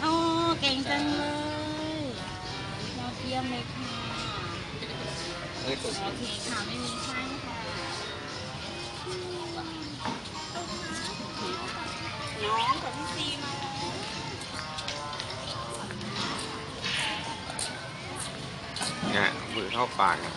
โอ้เก่งจังเลยยอดเยี่ยมเลยค่ะโอเคค่ะไม่มีไส้ค่ะน้องกับพี่ซีมาเนี่ยมือเข้าปากอะ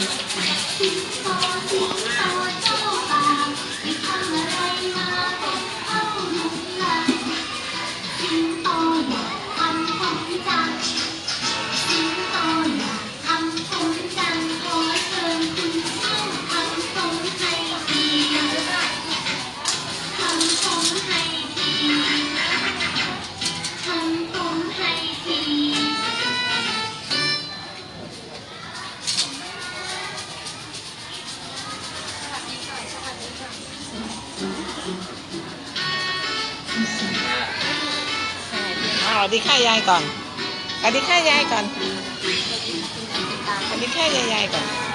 สิงโตสิงโต วัสดีค่ะยายก่อนสวัสดีค่ะยายก่อนสวัสดีค่ะยายยายก่อน